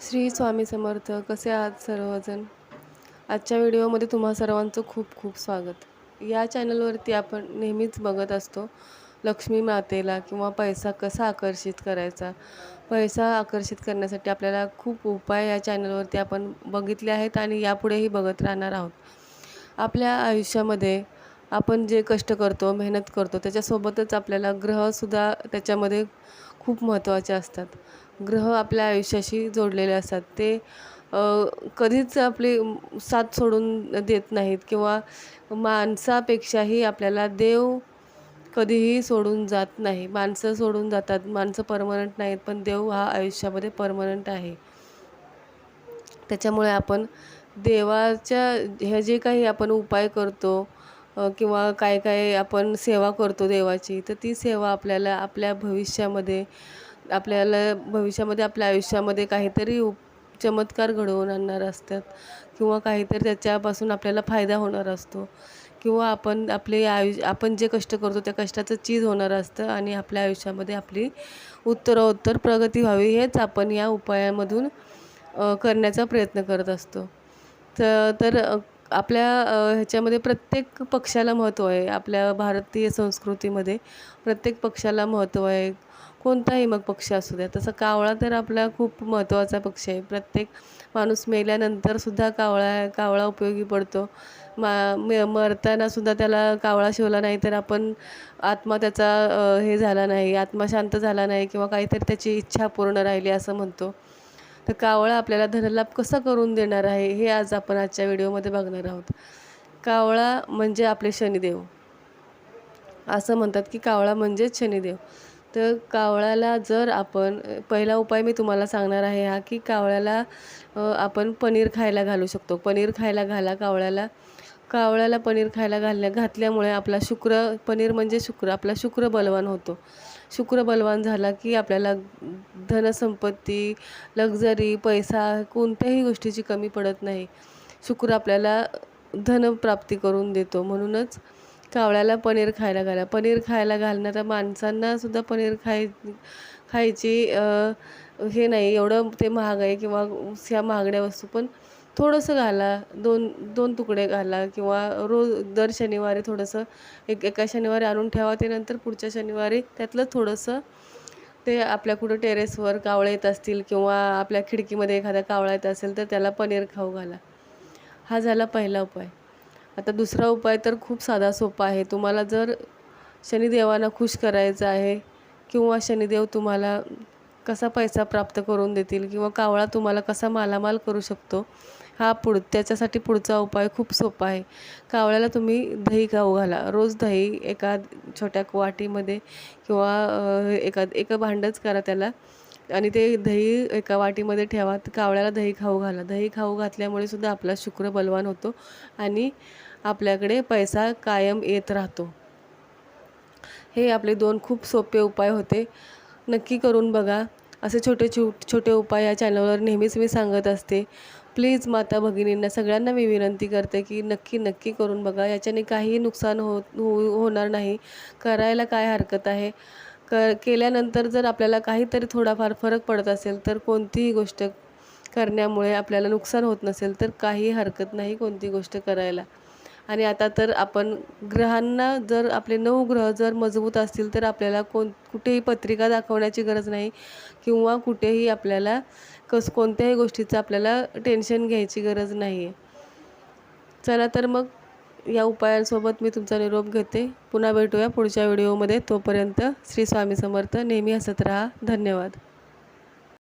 श्री स्वामी समर्थ कसे आहात सर्वजण? आजच्या व्हिडिओमध्ये तुम्हा सर्वांचं खूप खूप स्वागत. या चॅनलवरती आपण नेहमीच बघत असतो लक्ष्मी मातेला किंवा पैसा कसा आकर्षित करायचा. पैसा आकर्षित करण्यासाठी आपल्याला खूप उपाय या चॅनलवरती आपण बघितले आहेत आणि यापुढेही बघत राहणार आहोत. आपल्या आयुष्यामध्ये आपण जे कष्ट करतो मेहनत करतो त्याच्यासोबतच आपल्याला ग्रहसुद्धा त्याच्यामध्ये खूप महत्त्वाचे असतात. ग्रह आपल्या आयुष्याशी जोडलेले असतात. ते कधीच आपली साथ सोडून देत नाहीत किंवा माणसापेक्षाही आपल्याला देव कधीही सोडून जात नाही. माणसं सोडून जातात. माणसं परमनंट नाहीत पण देव हा आयुष्यामध्ये परमनंट आहे. त्याच्यामुळे आपण देवाच्या हे जे काही आपण उपाय करतो किंवा काय काय आपण सेवा करतो देवाची तर ती सेवा आपल्याला आपल्या भविष्यामध्ये आपल्याला भविष्यामध्ये आपल्या आयुष्यामध्ये काहीतरी उप चमत्कार घडवून आणणार असतात किंवा काहीतरी त्याच्यापासून आपल्याला फायदा होणार असतो किंवा आपण आपले आयुष्य आपण जे कष्ट करतो त्या कष्टाचं चीज होणार असतं आणि आपल्या आयुष्यामध्ये आपली उत्तरोत्तर प्रगती व्हावी हेच आपण या उपायामधून करण्याचा प्रयत्न करत असतो. तर तर आपल्या ह्याच्यामध्ये प्रत्येक पक्षाला महत्त्व आहे. आपल्या भारतीय संस्कृतीमध्ये प्रत्येक पक्षाला महत्त्व आहे. कोणताही मग पक्ष असू द्या. तसं कावळा तर आपला खूप महत्त्वाचा पक्ष आहे. प्रत्येक माणूस मेल्यानंतरसुद्धा कावळा कावळा उपयोगी पडतो. मा म मरतानासुद्धा त्याला कावळा शिवला नाही तर आपण आत्मा त्याचा हे झाला नाही आत्मा शांत झाला नाही किंवा काहीतरी त्याची इच्छा पूर्ण राहिली असं म्हणतो. तर कावळा आपल्याला धनलाभ कसा करून देणार आहे हे आज आपण आजच्या व्हिडिओमध्ये बघणार आहोत. कावळा म्हणजे आपले शनिदेव. असं म्हणतात की कावळा म्हणजेच शनिदेव. तर कावळ्याला जर आपण पहिला उपाय मी तुम्हाला सांगणार आहे हा की कावळ्याला आपण पनीर खायला घालू शकतो. पनीर खायला घाला कावळ्याला. कावळ्याला पनीर खायला घालण्या घातल्यामुळे आपला शुक्र पनीर म्हणजे शुक्र आपला शुक्र बलवान होतो. शुक्र बलवान झाला की आपल्याला धनसंपत्ती लक्झरी पैसा कोणत्याही गोष्टीची कमी पडत नाही. शुक्र आपल्याला धनप्राप्ती करून देतो. म्हणूनच कावळ्याला पनीर खायला घाला. पनीर खायला घालणाऱ्या माणसांना सुद्धा पनीर खाय खायची हे नाही. एवढं ते महाग आहे किंवा ह्या महागड्या वस्तू. पण थोडंसं घाला. दोन दोन तुकडे घाला किंवा रोज दर शनिवारी थोडंसं एक एका शनिवारी आणून ठेवा. ते नंतर पुढच्या शनिवारी त्यातलं थोडंसं ते आपल्या कुठं टेरेसवर कावळे येत असतील किंवा आपल्या खिडकीमध्ये एखादा कावळा येत असेल तर त्याला पनीर खाऊ घाला. हा झाला पहिला उपाय. आता दुसरा उपाय तर खूप साधा सोपा आहे. तुम्हाला जर शनिदेवांना खुश करायचं आहे किंवा शनिदेव तुम्हाला कसा पैसा प्राप्त करून देतील किंवा कावळा तुम्हाला कसा मालामाल करू शकतो हा पुढ त्याच्यासाठी पुढचा उपाय खूप सोपा आहे. कावळ्याला तुम्ही दही खाऊ घाला. रोज दही एका छोट्या वाटीमध्ये किंवा एका एक भांडंच करा त्याला. आणि ते दही एका वाटीमध्ये ठेवा कावळ्याला दही खाऊ घाला. दही खाऊ घातल्यामुळे सुद्धा आपला शुक्र बलवान होतो आणि आपल्याकडे पैसा कायम येत राहतो. हे आपले दोन खूप सोपे उपाय होते. नक्की करून बघा. असे छोटे छो छोटे उपाय या चॅनलवर नेहमीच मी सांगत असते. प्लीज माता भगिनींना सगळ्यांना मी विनंती करते की नक्की नक्की करून बघा. याच्याने काहीही नुकसान हो हो होणार नाही. करायला काय हरकत आहे? क केल्यानंतर जर आपल्याला काहीतरी थोडाफार फरक पडत असेल तर कोणतीही गोष्ट करण्यामुळे आपल्याला नुकसान होत नसेल तर काही हरकत नाही कोणती गोष्ट करायला. आणि आता तर आपण ग्रहांना जर आपले नऊ ग्रह जर मजबूत असतील तर आपल्याला कोण कुठेही पत्रिका दाखवण्याची गरज नाही किंवा कुठेही आपल्याला कस कोणत्याही गोष्टीचं आपल्याला टेन्शन घ्यायची गरज नाही आहे चला तर मग या उपायांसोबत मी तुमचा निरोप घेते. पुन्हा भेटूया पुढच्या व्हिडिओमध्ये. तोपर्यंत श्री स्वामी समर्थ. नेहमी हसत राहा. धन्यवाद.